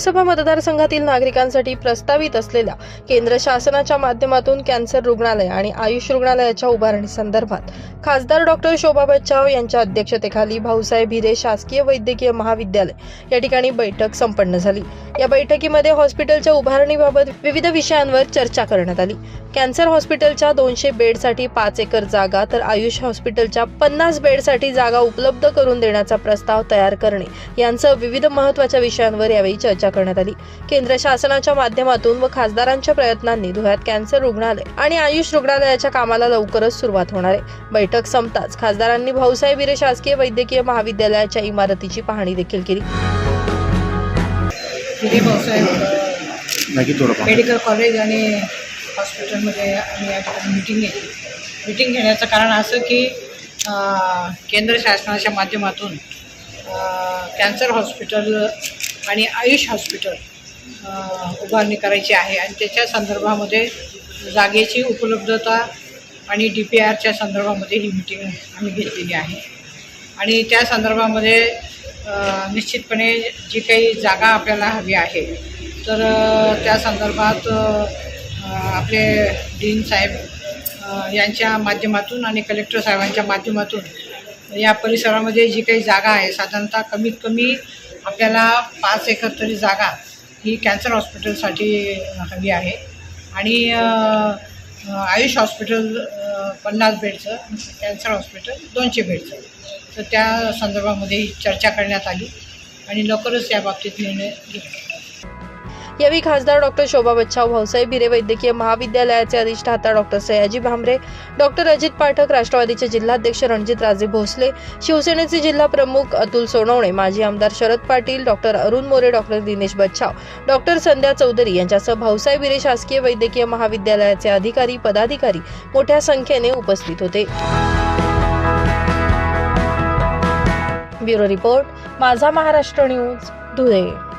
लोकसभा मतदारसंघातील नागरिकांसाठी प्रस्तावित असलेल्या केंद्र शासनाच्या माध्यमातून कॅन्सर रुग्णालय आणि आयुष रुग्णालयाच्या उभारणी संदर्भात खासदार डॉक्टर शोभा बच्चाव यांच्या अध्यक्षतेखाली भाऊसाहेब हिरे शासकीय वैद्यकीय महाविद्यालय या ठिकाणी बैठक संपन्न झाली. या बैठकीमध्ये हॉस्पिटलच्या उभारणीबाबत विविध विषयांवर चर्चा करण्यात आली. कॅन्सर हॉस्पिटलच्या दोनशे बेडसाठी पाच एकर जागा तर आयुष हॉस्पिटलच्या पन्नास बेडसाठी जागा उपलब्ध करून देण्याचा प्रस्ताव तयार करणे यांसह विविध महत्त्वाच्या विषयांवर यावेळी चर्चा करण्यात आली. केंद्र शासनाच्या माध्यमातून व खासदारांच्या प्रयत्नांनी धुळ्यात कॅन्सर रुग्णालय आणि आयुष रुग्णालयाच्या कामाला लवकरच सुरुवात होणार आहे. बैठक संपताच खासदारांनी भाऊसाहेब हिरे शासकीय वैद्यकीय महाविद्यालयाच्या इमारतीची पाहणी देखील केली. मेडिकल कॉलेज आणि हॉस्पिटलमध्ये आम्ही या ठिकाणी मिटिंग घेतली. मिटिंग घेण्याचं कारण असं की केंद्र शासनाच्या माध्यमातून कॅन्सर हॉस्पिटल आणि आयुष हॉस्पिटल उभारणी करायची आहे. आणि त्याच्या संदर्भामध्ये जागेची उपलब्धता आणि डी पी आरच्या संदर्भामध्ये ही मिटिंग आम्ही घेतलेली आहे. आणि त्या संदर्भामध्ये निश्चितपणे जी काही जागा आपल्याला हवी आहे तर त्या संदर्भात आपले डीन साहेब यांच्या माध्यमातून आणि कलेक्टर साहेबांच्या माध्यमातून या परिसरामध्ये जी काही जागा आहे साधारणतः कमीत कमी आपल्याला पाच एकर तरी जागा ही कॅन्सर हॉस्पिटलसाठी हवी आहे. आणि आयुष हॉस्पिटल पन्नास बेडचं कॅन्सर हॉस्पिटल दोनशे बेडचं. तर त्या संदर्भामध्ये ही चर्चा करण्यात आली आणि लवकरच या बाबतीत निर्णय घेतला. यावेळी खासदार डॉक्टर शोभा बच्चाव भाऊसाहेब हिरे वैद्यकीय महाविद्यालयाचे अधिष्ठाता डॉक्टर सयाजी भामरे डॉक्टर अजित पाठक राष्ट्रवादीचे जिल्हाध्यक्ष रणजित राजे भोसले शिवसेनेचे जिल्हा प्रमुख अतुल सोनवणे माजी आमदार Sharad Patil doctor Arun More doctor Dinesh Bachhav doctor Sandhya Chaudhari यांच्यासह भाऊसाहेब हिरे शासकीय वैद्यकीय महाविद्यालयाचे अधिकारी पदाधिकारी मोठ्या संख्येने उपस्थित होते. ब्युरो रिपोर्ट माझा महाराष्ट्र न्यूज धुळे.